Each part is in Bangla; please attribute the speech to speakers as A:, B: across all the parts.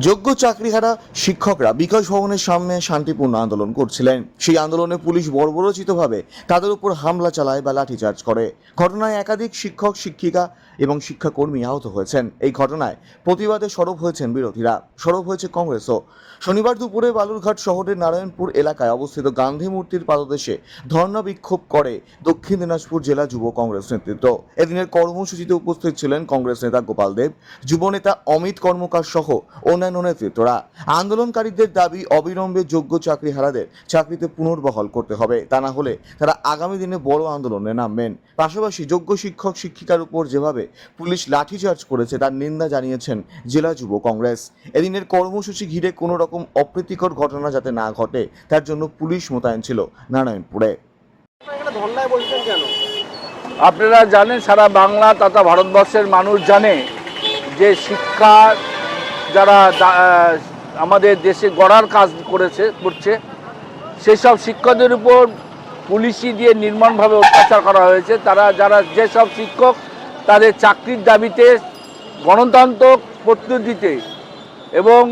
A: যোগ্য চাকরিহারা শিক্ষকরা বিকাশ ভবনের সামনে শান্তিপূর্ণ আন্দোলন করছিলেন। সেই আন্দোলনে পুলিশ বর্বরচিতভাবে তাদের উপর হামলা চালায় বা লাঠিচার্জ করে। ঘটনায় একাধিক শিক্ষক, শিক্ষিকা এবং শিক্ষাকর্মী আহত হয়েছেন। এই ঘটনায় প্রতিবাদে সরব হয়েছেন বিরোধীরা। সরব হয়েছে কংগ্রেসও। শনিবার দুপুরে বালুরঘাট শহরের নারায়ণপুর এলাকায় অবস্থিত গান্ধী মূর্তির পাদদেশে ধর্ণা বিক্ষোভ করে দক্ষিণ দিনাজপুর জেলা যুব কংগ্রেস নেতৃত্ব। এদিনের কর্মসূচিতে উপস্থিত ছিলেন কংগ্রেস নেতা গোপাল দেব যুবনেতা অমিত কর্মকার সহ অন্যান্য নেতৃত্বরা আন্দোলনকারীদের দাবি অবিলম্বে যোগ্য চাকরিহারাদের চাকরিতে পুনর্বহাল করতে হবে। তা না হলে তারা আগামী দিনে বড় আন্দোলনে নামবেন। পাশাপাশি যোগ্য শিক্ষক শিক্ষিকার উপর যেভাবে পুলিশ লাঠিচার্জ করেছে তার নিন্দা জানিয়েছেন জেলা যুব কংগ্রেস। এদিনের কর্মসূচি ঘিরে কোনো রকম অপ্রীতিকর ঘটনা যাতে না ঘটে তার জন্য পুলিশ মোতায়েন ছিল নারায়ণপুরে।
B: আপনারা জানেন সারা বাংলা তথা ভারতবর্ষের মানুষ জানে যে শিক্ষা যারা আমাদের দেশে গড়ার কাজ করেছে, করছে, সেসব শিক্ষকদের উপর পুলিশি দিয়ে নির্মমভাবে অত্যাচার করা হয়েছে। তারা, যারা যেসব শিক্ষক তাদের চাকরির দাবিতে গণতন্ত্র পদ্ধতিতে এবং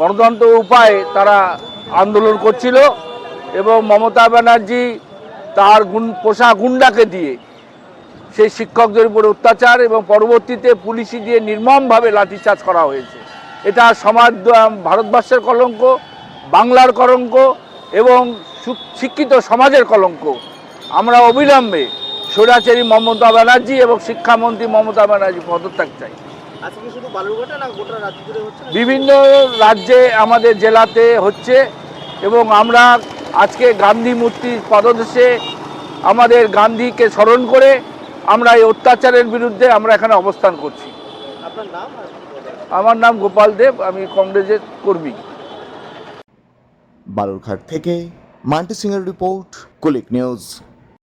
B: গণতন্ত্র উপায়ে তারা আন্দোলন করছিল এবং মমতা ব্যানার্জি তার গুন পোষা গুন্ডাকে দিয়ে সেই শিক্ষকদের উপর অত্যাচার এবং পরবর্তীতে পুলিশি দিয়ে নির্মমভাবে লাঠিচার্জ করা হয়েছে। এটা সমাজ ভারতবর্ষের কলঙ্ক বাংলার কলঙ্ক এবং শিক্ষিত সমাজের কলঙ্ক আমরা অবিলম্বে স্বৈরাচারী মমতা ব্যানার্জি এবং শিক্ষামন্ত্রী মমতা ব্যানার্জি পদত্যাগ চাই? বিভিন্ন রাজ্যে আমাদের জেলাতে হচ্ছে এবং আমরা আজকে গান্ধী মূর্তির পদদেশে আমাদের গান্ধীকে স্মরণ করে আমরা এই অত্যাচারের বিরুদ্ধে আমরা এখানে অবস্থান করছি
C: আপনার নাম?
B: আমার নাম গোপাল দেব আমি কংগ্রেসের কর্মী।
A: বালুরঘাট থেকে মান্টি সিংয়ের রিপোর্ট কুলিক নিউজ।